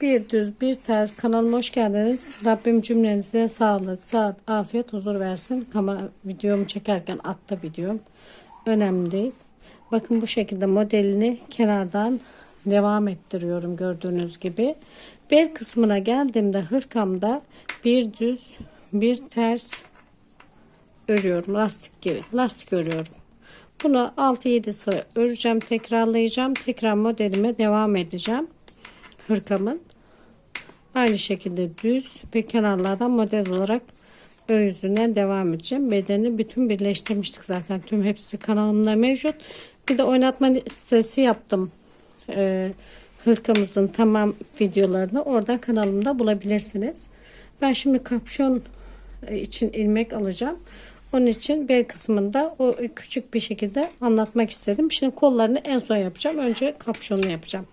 Bir düz bir ters kanalıma hoş geldiniz. Rabbim cümlenize sağlık, saat, afiyet, huzur versin. Kamera videomu çekerken atta videom. Önemli değil. Bakın bu şekilde modelini kenardan devam ettiriyorum gördüğünüz gibi. Bel kısmına geldiğimde hırkamda bir düz bir ters örüyorum. Lastik gibi. Lastik örüyorum. Bunu 6-7 sıra öreceğim. Tekrarlayacağım. Tekrar modelime devam edeceğim. Hırkamın. Aynı şekilde düz ve kenarlardan model olarak ön devam edeceğim. Bedeni bütün birleştirmiştik zaten. Tüm hepsi kanalımda mevcut. Bir de oynatma listesi yaptım. Ee, hırkamızın tamam videolarını oradan kanalımda bulabilirsiniz. Ben şimdi kapşon için ilmek alacağım. Onun için bel kısmında o küçük bir şekilde anlatmak istedim. Şimdi kollarını en son yapacağım. Önce kapşonunu yapacağım.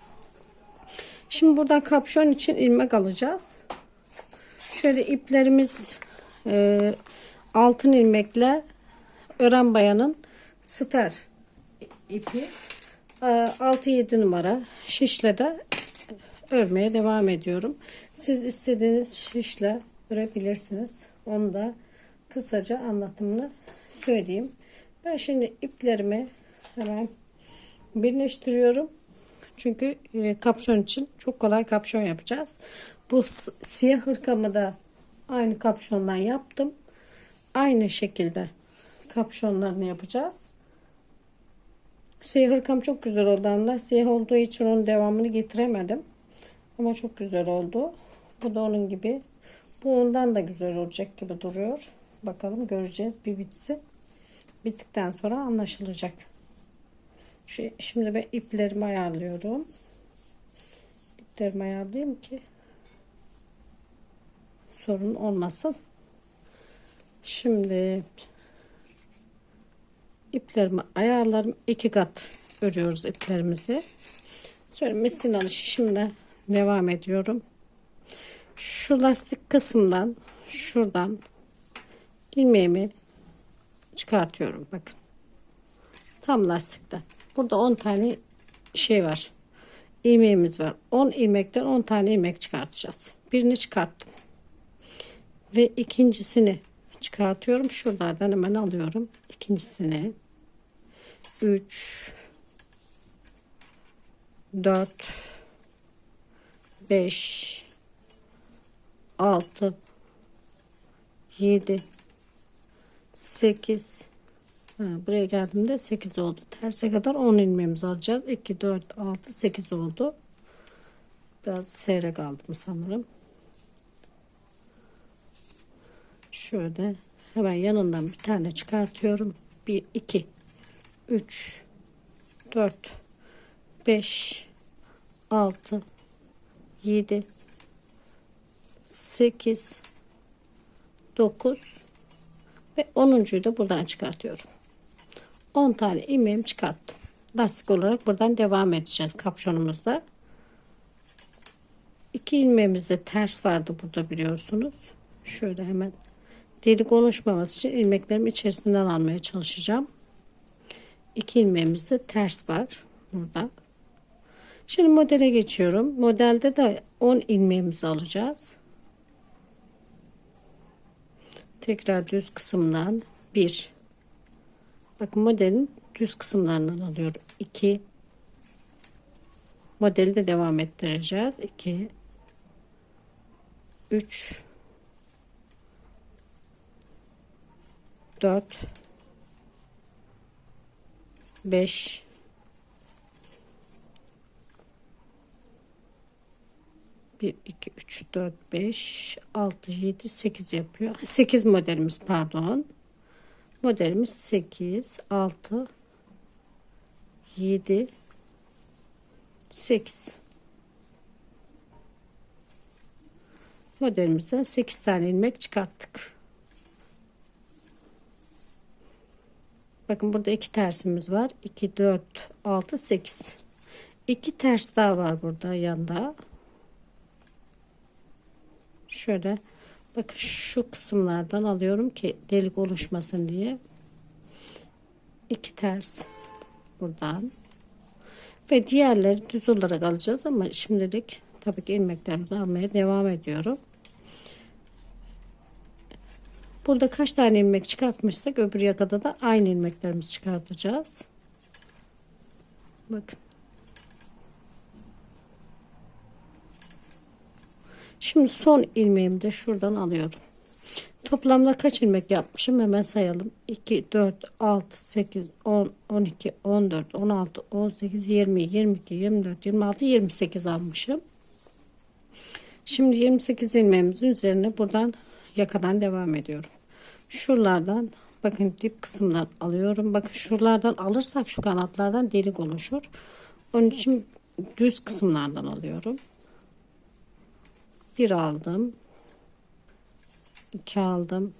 Şimdi buradan kapşon için ilmek alacağız. Şöyle iplerimiz e, altın ilmekle ören bayanın star ipi e, 6-7 numara şişle de örmeye devam ediyorum. Siz istediğiniz şişle örebilirsiniz. Onu da kısaca anlatımını söyleyeyim. Ben şimdi iplerimi hemen birleştiriyorum. Çünkü e, kapşon için çok kolay kapşon yapacağız. Bu siyah hırkamı da aynı kapşondan yaptım. Aynı şekilde kapşonlarını yapacağız. Siyah hırkam çok güzel oldu anda. Siyah olduğu için onun devamını getiremedim. Ama çok güzel oldu. Bu da onun gibi. Bu ondan da güzel olacak gibi duruyor. Bakalım göreceğiz bir bitsin. Bittikten sonra anlaşılacak. Şu, şimdi ben iplerimi ayarlıyorum. İplerimi ayarlayayım ki sorun olmasın. Şimdi iplerimi ayarlarım. iki kat örüyoruz iplerimizi. Şöyle misinalı şişimle devam ediyorum. Şu lastik kısımdan şuradan ilmeğimi çıkartıyorum. Bakın. Tam lastikten. Burada 10 tane şey var. ilmeğimiz var. 10 ilmekten 10 tane ilmek çıkartacağız. Birini çıkarttım. Ve ikincisini çıkartıyorum. Şuralardan hemen alıyorum. İkincisini 3 4 5 6 7 8 buraya geldiğimde 8 oldu. Terse kadar 10 ilmeğimizi alacağız. 2 4 6 8 oldu. Biraz seyrek aldım sanırım. Şöyle hemen yanından bir tane çıkartıyorum. 1 2 3 4 5 6 7 8 9 ve 10'uncuyu da buradan çıkartıyorum. 10 tane ilmeğimi çıkarttım. Lastik olarak buradan devam edeceğiz kapşonumuzda. 2 ilmeğimizde ters vardı burada biliyorsunuz. Şöyle hemen delik oluşmaması için ilmeklerimi içerisinden almaya çalışacağım. 2 ilmeğimizde ters var burada. Şimdi modele geçiyorum. Modelde de 10 ilmeğimizi alacağız. Tekrar düz kısımdan 1. Bakın modelin düz kısımlarından alıyorum. 2. Modeli de devam ettireceğiz. 2 3 4 5 1 2 3 4 5 6 7 8 yapıyor 8 modelimiz pardon modelimiz 8 6 7 8 modelimizden 8 tane ilmek çıkarttık. Bakın burada iki tersimiz var. 2 4 6 8 2 ters daha var burada yanda. Şöyle bakın şu kısımlardan alıyorum ki delik oluşmasın diye iki ters buradan ve diğerleri düz olarak alacağız ama şimdilik tabii ki ilmeklerimizi almaya devam ediyorum. Burada kaç tane ilmek çıkartmışsak öbür yakada da aynı ilmeklerimizi çıkartacağız. Bakın. Şimdi son ilmeğimi de şuradan alıyorum. Toplamda kaç ilmek yapmışım hemen sayalım. 2, 4, 6, 8, 10, 12, 14, 16, 18, 20, 22, 24, 26, 28 almışım. Şimdi 28 ilmeğimizin üzerine buradan yakadan devam ediyorum. Şuralardan bakın dip kısımdan alıyorum. Bakın şuralardan alırsak şu kanatlardan delik oluşur. Onun için düz kısımlardan alıyorum. Bir aldım. 2 aldım.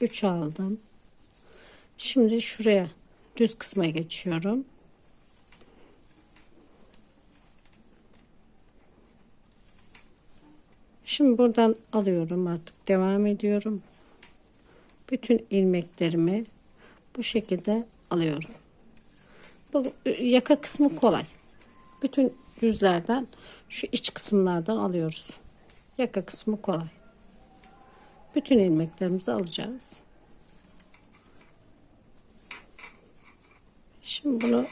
3 aldım. Şimdi şuraya düz kısma geçiyorum. Şimdi buradan alıyorum artık devam ediyorum. Bütün ilmeklerimi bu şekilde alıyorum. Bu yaka kısmı kolay. Bütün düzlerden şu iç kısımlardan alıyoruz. Yaka kısmı kolay. Bütün ilmeklerimizi alacağız. Şimdi bunu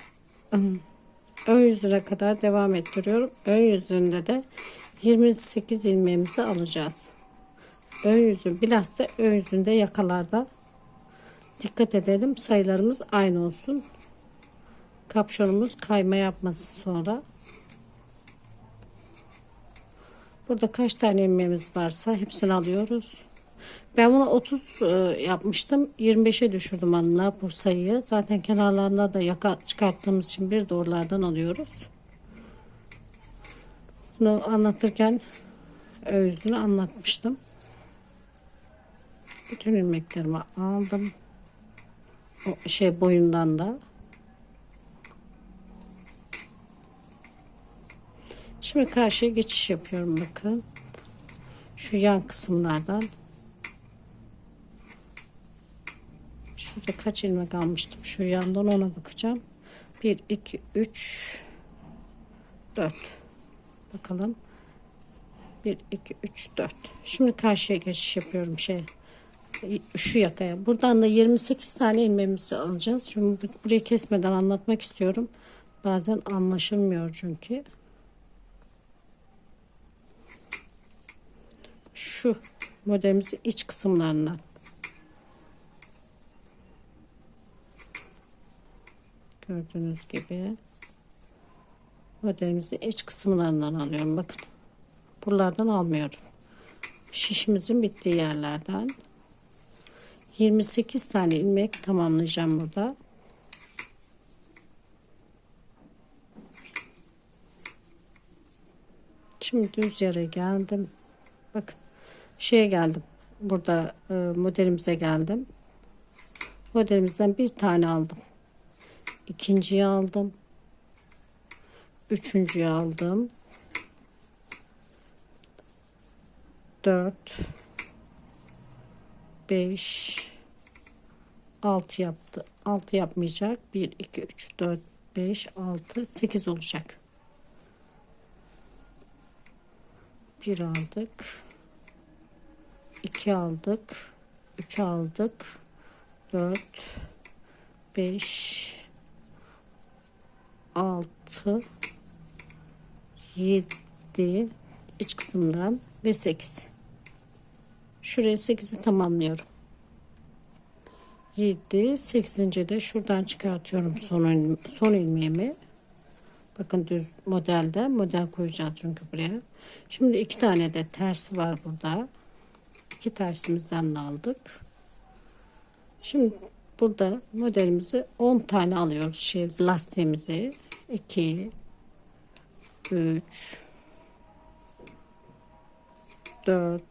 ön yüzüne kadar devam ettiriyorum. Ön yüzünde de 28 ilmeğimizi alacağız. Ön yüzü bilhassa ön yüzünde yakalarda dikkat edelim sayılarımız aynı olsun. Kapşonumuz kayma yapması sonra. Burada kaç tane ilmeğimiz varsa hepsini alıyoruz. Ben bunu 30 e, yapmıştım. 25'e düşürdüm hanımlar bu sayıyı. Zaten kenarlarında da yaka çıkarttığımız için bir doğrulardan alıyoruz. Bunu anlatırken yüzünü anlatmıştım. Bütün ilmeklerimi aldım. O şey boyundan da. Şimdi karşıya geçiş yapıyorum bakın. Şu yan kısımlardan Şurada kaç ilmek almıştım. Şu yandan ona bakacağım. 1, 2, 3, 4. Bakalım. 1, 2, 3, 4. Şimdi karşıya geçiş yapıyorum şey. Şu yakaya. Buradan da 28 tane ilmeğimizi alacağız. Şimdi burayı kesmeden anlatmak istiyorum. Bazen anlaşılmıyor çünkü. Şu modelimizi iç kısımlarından Gördüğünüz gibi modelimizi iç kısımlarından alıyorum. Bakın. Buralardan almıyorum. Şişimizin bittiği yerlerden 28 tane ilmek tamamlayacağım burada. Şimdi düz yere geldim. Bakın şeye geldim. Burada e, modelimize geldim. Modelimizden bir tane aldım ikinciyi aldım. Üçüncüyü aldım. Dört. Beş. Altı yaptı. Altı yapmayacak. Bir, iki, üç, dört, beş, altı, sekiz olacak. Bir aldık. İki aldık. Üç aldık. Dört. Beş. 6 7 iç kısımdan ve 8 şuraya 8'i tamamlıyorum 7 8. de şuradan çıkartıyorum son, son ilmeğimi bakın düz modelde model koyacağız çünkü buraya şimdi iki tane de tersi var burada iki tersimizden de aldık. Şimdi burada modelimizi 10 tane alıyoruz. Şey lastiğimizi. 2 3 4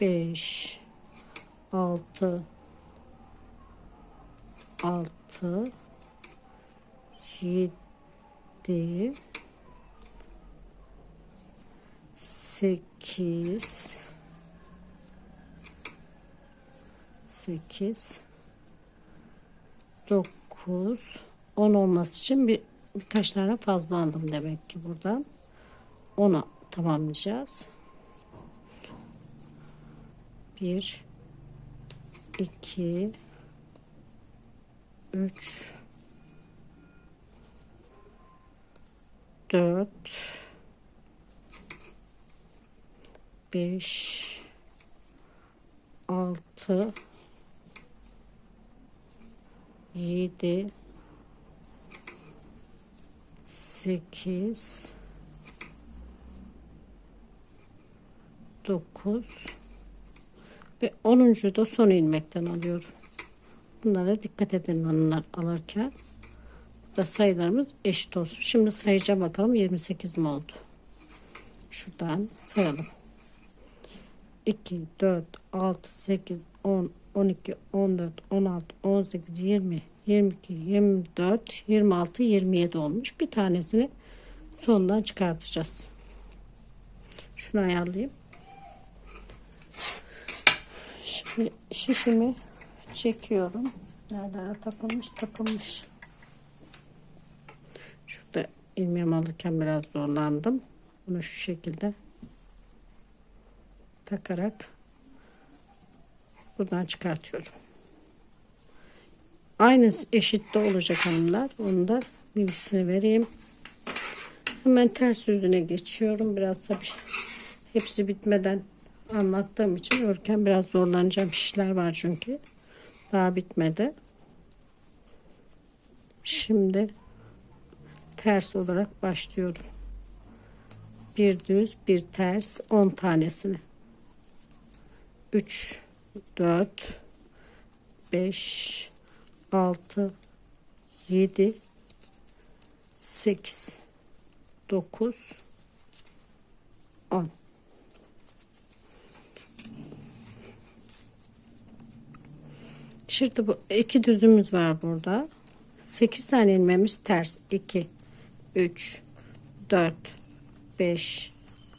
5 6 6 7 8 8 9 10 olması için bir birkaç tane fazla aldım demek ki buradan. 10'a tamamlayacağız. 1 2 3 4 5 6 7 8 9 ve 10'uncu da son ilmekten alıyorum. Bunlara dikkat edin onlar alırken. Da sayılarımız eşit olsun. Şimdi sayacağım bakalım 28 mi oldu? Şuradan sayalım. 2, 4, 6, 8, 10, 12, 14, 16, 18, 20, 22, 24, 26, 27 olmuş. Bir tanesini sondan çıkartacağız. Şunu ayarlayayım. Şimdi şişimi çekiyorum. Nerelere takılmış takılmış. Şurada ilmeğimi alırken biraz zorlandım. Bunu şu şekilde takarak buradan çıkartıyorum. Aynısı eşit de olacak hanımlar. Onu da bilgisini vereyim. Hemen ters yüzüne geçiyorum. Biraz tabii hepsi bitmeden anlattığım için örken biraz zorlanacağım şişler var çünkü. Daha bitmedi. Şimdi ters olarak başlıyorum. Bir düz, bir ters, 10 tanesini. 3 4 5 6 7 8 9 10 Şimdi bu iki düzümüz var burada. 8 tane ilmeğimiz ters. 2 3 4 5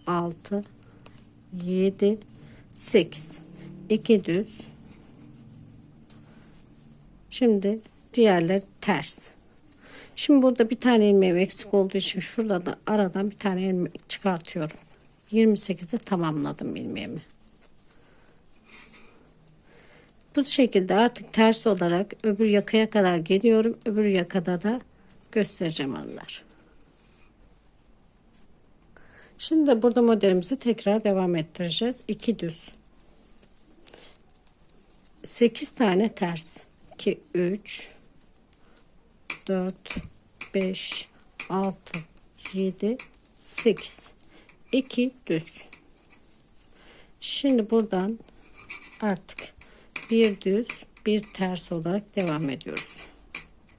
6 7 8 2 düz. Şimdi diğerler ters. Şimdi burada bir tane ilmeğim eksik olduğu için şurada da aradan bir tane ilmek çıkartıyorum. 28'de tamamladım ilmeğimi. Bu şekilde artık ters olarak öbür yakaya kadar geliyorum. Öbür yakada da göstereceğim anlar Şimdi burada modelimizi tekrar devam ettireceğiz. 2 düz. 8 tane ters. 2 3 4 5 6 7 8 2 düz. Şimdi buradan artık bir düz bir ters olarak devam ediyoruz.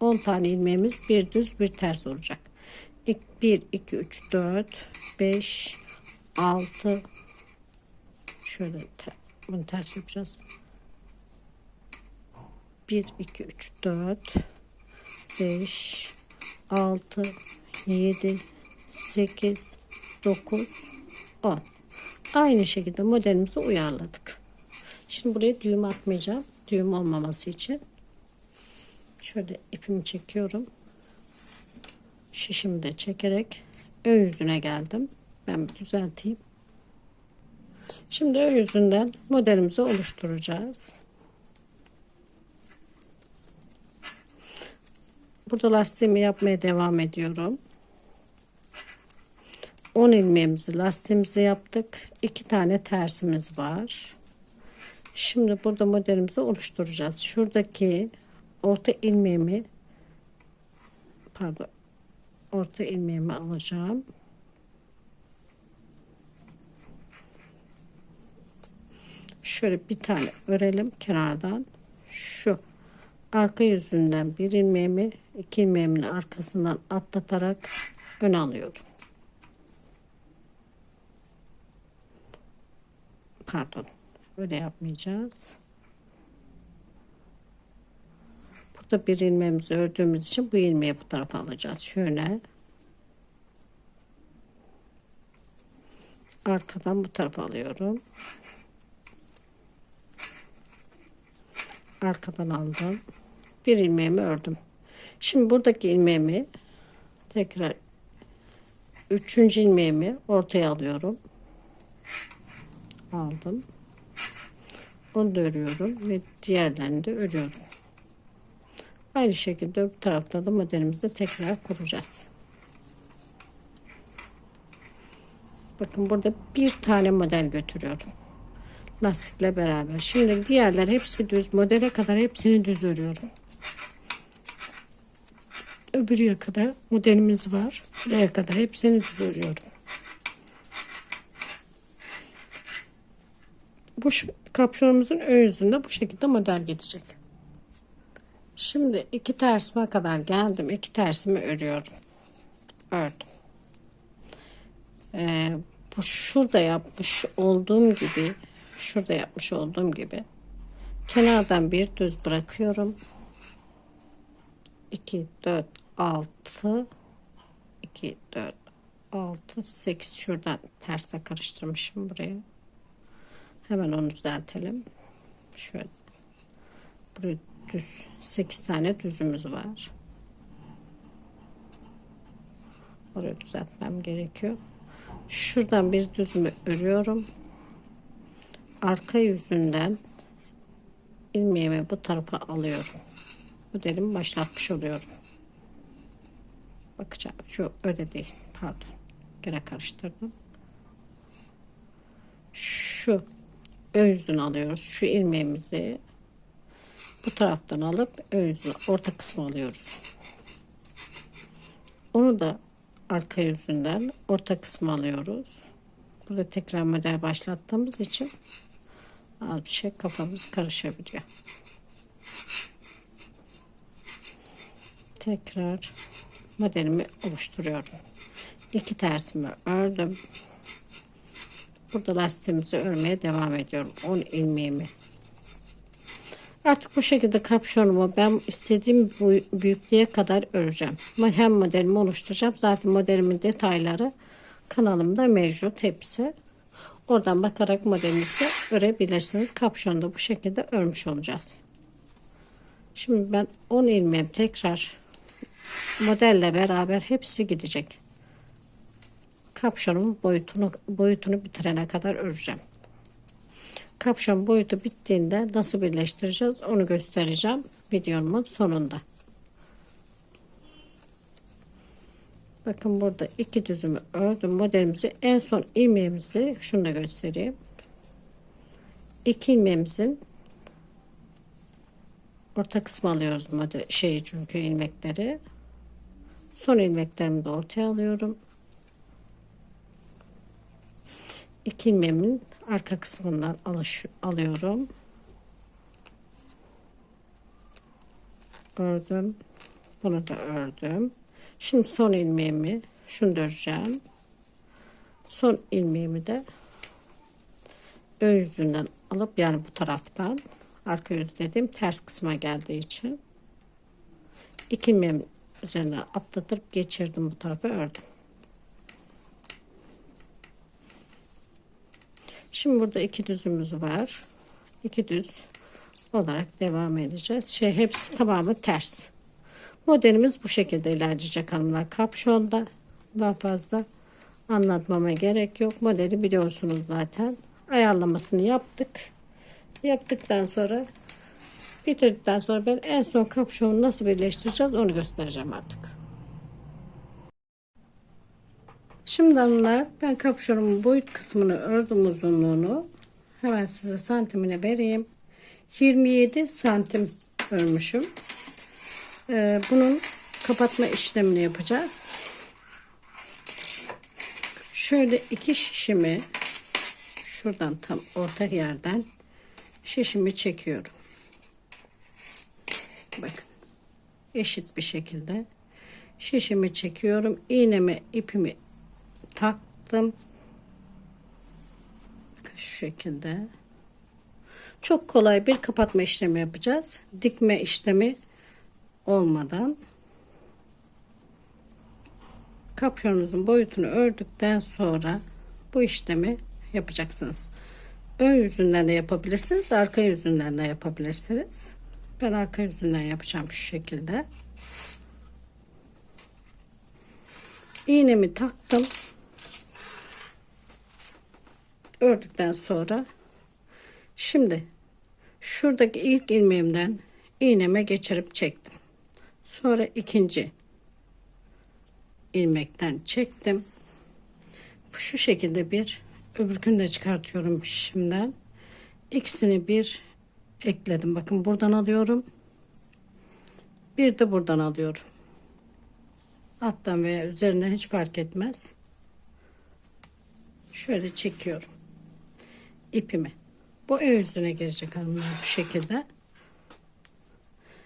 10 tane ilmeğimiz bir düz bir ters olacak. 1 2 3 4 5 6 şöyle bunu ters yapacağız 1 2 3 4 5 6 7 8 9 10 aynı şekilde modelimizi uyarladık şimdi buraya düğüm atmayacağım düğüm olmaması için şöyle ipimi çekiyorum şişimi de çekerek ön yüzüne geldim. Ben düzelteyim. Şimdi ön yüzünden modelimizi oluşturacağız. Burada lastiğimi yapmaya devam ediyorum. 10 ilmeğimizi lastiğimizi yaptık. 2 tane tersimiz var. Şimdi burada modelimizi oluşturacağız. Şuradaki orta ilmeğimi pardon orta ilmeğimi alacağım. Şöyle bir tane örelim kenardan. Şu arka yüzünden bir ilmeğimi iki ilmeğimin arkasından atlatarak ön alıyorum. Pardon. Öyle yapmayacağız. Burada bir ilmeğimizi ördüğümüz için bu ilmeği bu tarafa alacağız. Şöyle. Arkadan bu tarafa alıyorum. Arkadan aldım. Bir ilmeğimi ördüm. Şimdi buradaki ilmeğimi tekrar üçüncü ilmeğimi ortaya alıyorum. Aldım. Onu da örüyorum ve diğerlerini de örüyorum. Aynı şekilde öbür tarafta da modelimizi tekrar kuracağız. Bakın burada bir tane model götürüyorum. Lastikle beraber. Şimdi diğerler hepsi düz. Modele kadar hepsini düz örüyorum. Öbürüye kadar modelimiz var. Buraya kadar hepsini düz örüyorum. Bu kapşonumuzun ön yüzünde bu şekilde model gidecek. Şimdi iki tersime kadar geldim. İki tersimi örüyorum. Ördüm. Ee, bu şurada yapmış olduğum gibi şurada yapmış olduğum gibi kenardan bir düz bırakıyorum. 2 4 6 2 4 6 8 şuradan terse karıştırmışım buraya. Hemen onu düzeltelim. Şöyle. Buraya düz 8 tane düzümüz var. Orayı düzeltmem gerekiyor. Şuradan bir düzümü örüyorum. Arka yüzünden ilmeğimi bu tarafa alıyorum. Modelimi başlatmış oluyorum. Bakacağım. Şu öyle değil. Pardon. Gene karıştırdım. Şu ön yüzünü alıyoruz. Şu ilmeğimizi bu taraftan alıp ön yüzünü orta kısmı alıyoruz. Onu da arka yüzünden orta kısmı alıyoruz. Burada tekrar model başlattığımız için az bir şey kafamız karışabiliyor. Tekrar modelimi oluşturuyorum. İki tersimi ördüm. Burada lastiğimizi örmeye devam ediyorum. 10 ilmeğimi. Artık bu şekilde kapşonumu ben istediğim büyüklüğe kadar öreceğim. Hem modelimi oluşturacağım. Zaten modelimin detayları kanalımda mevcut hepsi. Oradan bakarak modelinizi örebilirsiniz. Kapşonu da bu şekilde örmüş olacağız. Şimdi ben 10 ilmeğim tekrar modelle beraber hepsi gidecek. Kapşonun boyutunu boyutunu bitirene kadar öreceğim. Kapşon boyutu bittiğinde nasıl birleştireceğiz onu göstereceğim videomun sonunda. Bakın burada iki düzümü ördüm modelimizi en son ilmeğimizi şunu da göstereyim. İki ilmeğimizin orta kısmı alıyoruz model şeyi çünkü ilmekleri. Son ilmeklerimi de ortaya alıyorum. İki ilmeğimin arka kısmından alış alıyorum. Ördüm. Bunu da ördüm. Şimdi son ilmeğimi şunu da öreceğim. Son ilmeğimi de ön yüzünden alıp yani bu taraftan arka yüz dediğim ters kısma geldiği için iki ilmeğim üzerine atlatıp geçirdim bu tarafa ördüm. Şimdi burada iki düzümüz var. İki düz olarak devam edeceğiz. Şey hepsi tamamı ters. Modelimiz bu şekilde ilerleyecek hanımlar. Kapşonda daha fazla anlatmama gerek yok. Modeli biliyorsunuz zaten. Ayarlamasını yaptık. Yaptıktan sonra bitirdikten sonra ben en son kapşonu nasıl birleştireceğiz onu göstereceğim artık. Şimdi hanımlar ben kapşonumun boyut kısmını ördüm uzunluğunu. Hemen size santimine vereyim. 27 santim örmüşüm. Ee, bunun kapatma işlemini yapacağız. Şöyle iki şişimi şuradan tam orta yerden şişimi çekiyorum. Bakın eşit bir şekilde şişimi çekiyorum. İğnemi ipimi taktım. Şu şekilde. Çok kolay bir kapatma işlemi yapacağız. Dikme işlemi olmadan kapyonunuzun boyutunu ördükten sonra bu işlemi yapacaksınız. Ön yüzünden de yapabilirsiniz, arka yüzünden de yapabilirsiniz. Ben arka yüzünden yapacağım şu şekilde. iğnemi taktım. Ördükten sonra şimdi şuradaki ilk ilmeğimden iğneme geçirip çektim. Sonra ikinci ilmekten çektim. Şu şekilde bir öbürkünü de çıkartıyorum şimdiden. İkisini bir ekledim. Bakın buradan alıyorum. Bir de buradan alıyorum. Alttan veya üzerine hiç fark etmez. Şöyle çekiyorum. ipimi. Bu el yüzüne gelecek hanımlar bu şekilde.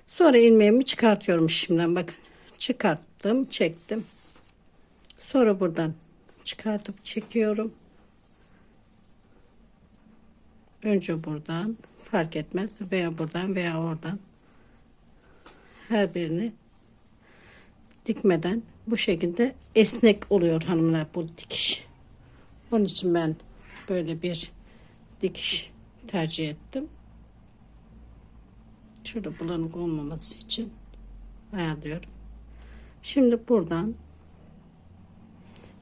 Sonra ilmeğimi çıkartıyorum şimdiden bakın. Çıkarttım, çektim. Sonra buradan çıkartıp çekiyorum. Önce buradan fark etmez veya buradan veya oradan her birini dikmeden bu şekilde esnek oluyor hanımlar bu dikiş. Onun için ben böyle bir dikiş tercih ettim. Şurada bulanık olmaması için ayarlıyorum. Şimdi buradan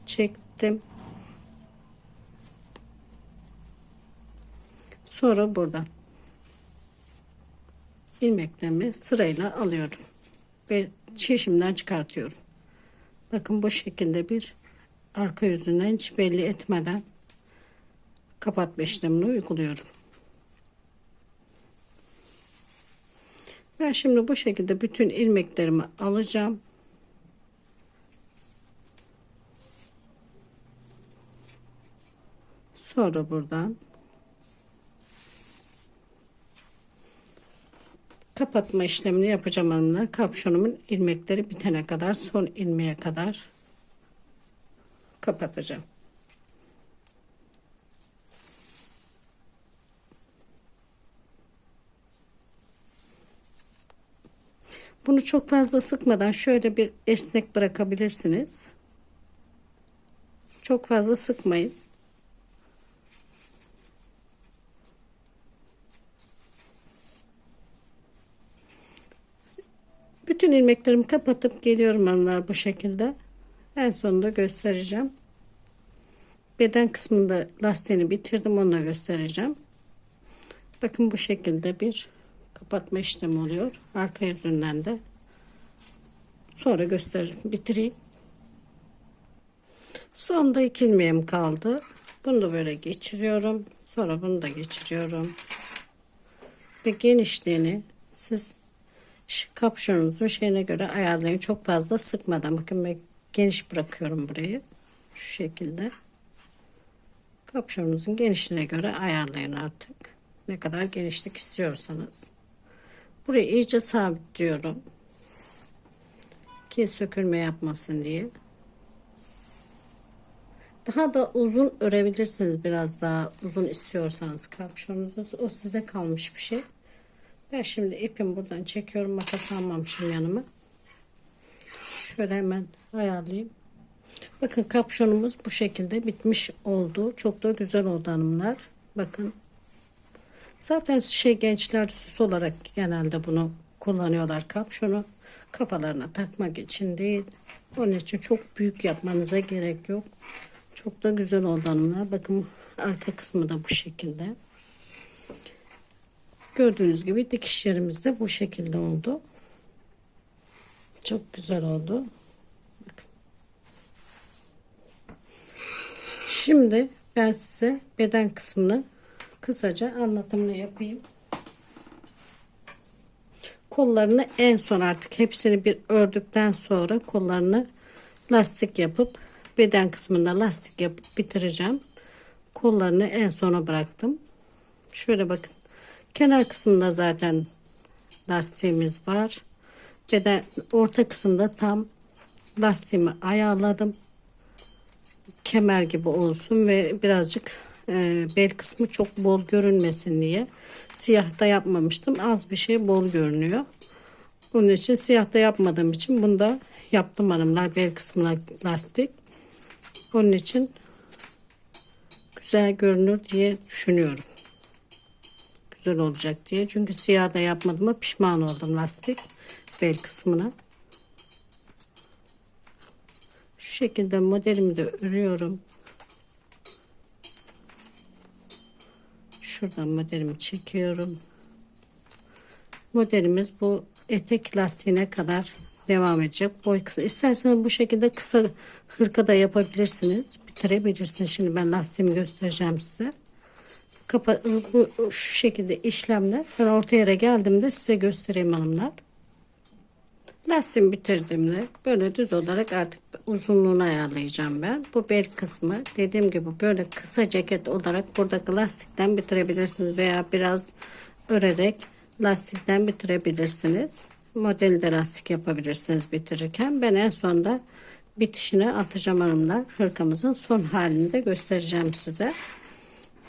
çektim. Sonra buradan ilmeklerimi sırayla alıyorum ve çeşimden çıkartıyorum. Bakın bu şekilde bir arka yüzünden hiç belli etmeden kapatma işlemini uyguluyorum. Ben şimdi bu şekilde bütün ilmeklerimi alacağım. Sonra buradan kapatma işlemini yapacağım hanımlar. Kapşonumun ilmekleri bitene kadar son ilmeğe kadar kapatacağım. Bunu çok fazla sıkmadan şöyle bir esnek bırakabilirsiniz. Çok fazla sıkmayın. Bütün ilmeklerimi kapatıp geliyorum hanımlar bu şekilde. En sonunda göstereceğim. Beden kısmında lastiğini bitirdim onu da göstereceğim. Bakın bu şekilde bir kapatma işlemi oluyor. Arka yüzünden de. Sonra gösteririm. Bitireyim. Sonda iki ilmeğim kaldı. Bunu da böyle geçiriyorum. Sonra bunu da geçiriyorum. Ve genişliğini siz kapşonunuzun şeyine göre ayarlayın. Çok fazla sıkmadan. Bakın ben geniş bırakıyorum burayı. Şu şekilde. Kapşonunuzun genişliğine göre ayarlayın artık. Ne kadar genişlik istiyorsanız. Burayı iyice sabitliyorum. Ki sökülme yapmasın diye. Daha da uzun örebilirsiniz biraz daha uzun istiyorsanız kapşonunuzu. O size kalmış bir şey. Ben şimdi ipimi buradan çekiyorum. Makas almamışım yanıma. Şöyle hemen ayarlayayım. Bakın kapşonumuz bu şekilde bitmiş oldu. Çok da güzel oldu hanımlar. Bakın. Zaten şey gençler süs olarak genelde bunu kullanıyorlar kapşonu. Kafalarına takmak için değil. Onun için çok büyük yapmanıza gerek yok. Çok da güzel oldu hanımlar. Bakın arka kısmı da bu şekilde. Gördüğünüz gibi dikiş yerimiz de bu şekilde oldu. Çok güzel oldu. Şimdi ben size beden kısmını kısaca anlatımını yapayım. Kollarını en son artık hepsini bir ördükten sonra kollarını lastik yapıp beden kısmında lastik yapıp bitireceğim. Kollarını en sona bıraktım. Şöyle bakın. Kenar kısmında zaten lastiğimiz var. Beden orta kısımda tam lastiğimi ayarladım. Kemer gibi olsun ve birazcık e, bel kısmı çok bol görünmesin diye siyah da yapmamıştım. Az bir şey bol görünüyor. Bunun için siyah da yapmadığım için bunu da yaptım hanımlar bel kısmına lastik. Onun için güzel görünür diye düşünüyorum. Güzel olacak diye. Çünkü siyah da yapmadığıma pişman oldum lastik bel kısmına. Şu şekilde modelimi de örüyorum. Şuradan modelimi çekiyorum. Modelimiz bu etek lastiğine kadar devam edecek. Boy kısa. İsterseniz bu şekilde kısa hırka da yapabilirsiniz. Bitirebilirsiniz. Şimdi ben lastiğimi göstereceğim size. Kapa bu şu şekilde işlemler. Ben orta yere geldiğimde size göstereyim hanımlar. Lastiğimi bitirdiğimde böyle düz olarak artık uzunluğunu ayarlayacağım ben. Bu bel kısmı dediğim gibi böyle kısa ceket olarak buradaki lastikten bitirebilirsiniz veya biraz örerek lastikten bitirebilirsiniz. Modelde lastik yapabilirsiniz bitirirken. Ben en sonda bitişine atacağım hanımlar. Hırkamızın son halini de göstereceğim size.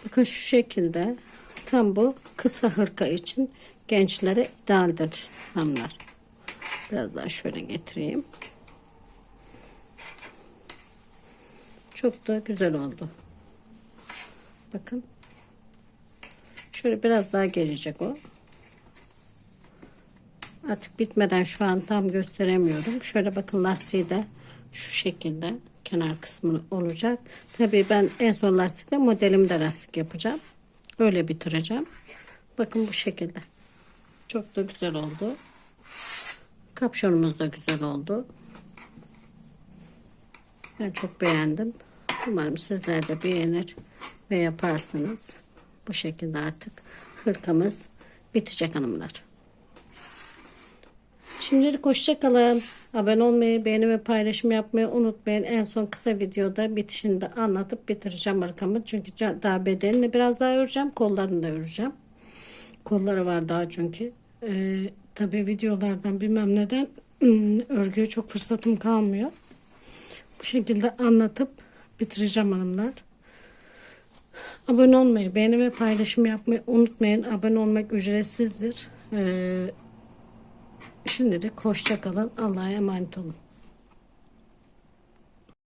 Bakın şu şekilde tam bu kısa hırka için gençlere idealdir hanımlar. Biraz daha şöyle getireyim. Çok da güzel oldu. Bakın. Şöyle biraz daha gelecek o. Artık bitmeden şu an tam gösteremiyorum. Şöyle bakın lastiği de şu şekilde kenar kısmı olacak. Tabii ben en son lastikle modelimde lastik yapacağım. Öyle bitireceğim. Bakın bu şekilde. Çok da güzel oldu. Kapşonumuz da güzel oldu. Ben çok beğendim. Umarım sizler de beğenir ve yaparsınız. Bu şekilde artık hırkamız bitecek hanımlar. Şimdilik hoşçakalın. Abone olmayı, beğeni ve paylaşım yapmayı unutmayın. En son kısa videoda bitişini de anlatıp bitireceğim arkamı. Çünkü daha bedenini biraz daha öreceğim. Kollarını da öreceğim. Kolları var daha çünkü. Ee, tabii videolardan bilmem neden ım, örgüye çok fırsatım kalmıyor. Bu şekilde anlatıp bitireceğim hanımlar. Abone olmayı, beğeni ve paylaşım yapmayı unutmayın. Abone olmak ücretsizdir. Ee, şimdilik hoşça kalın. Allah'a emanet olun.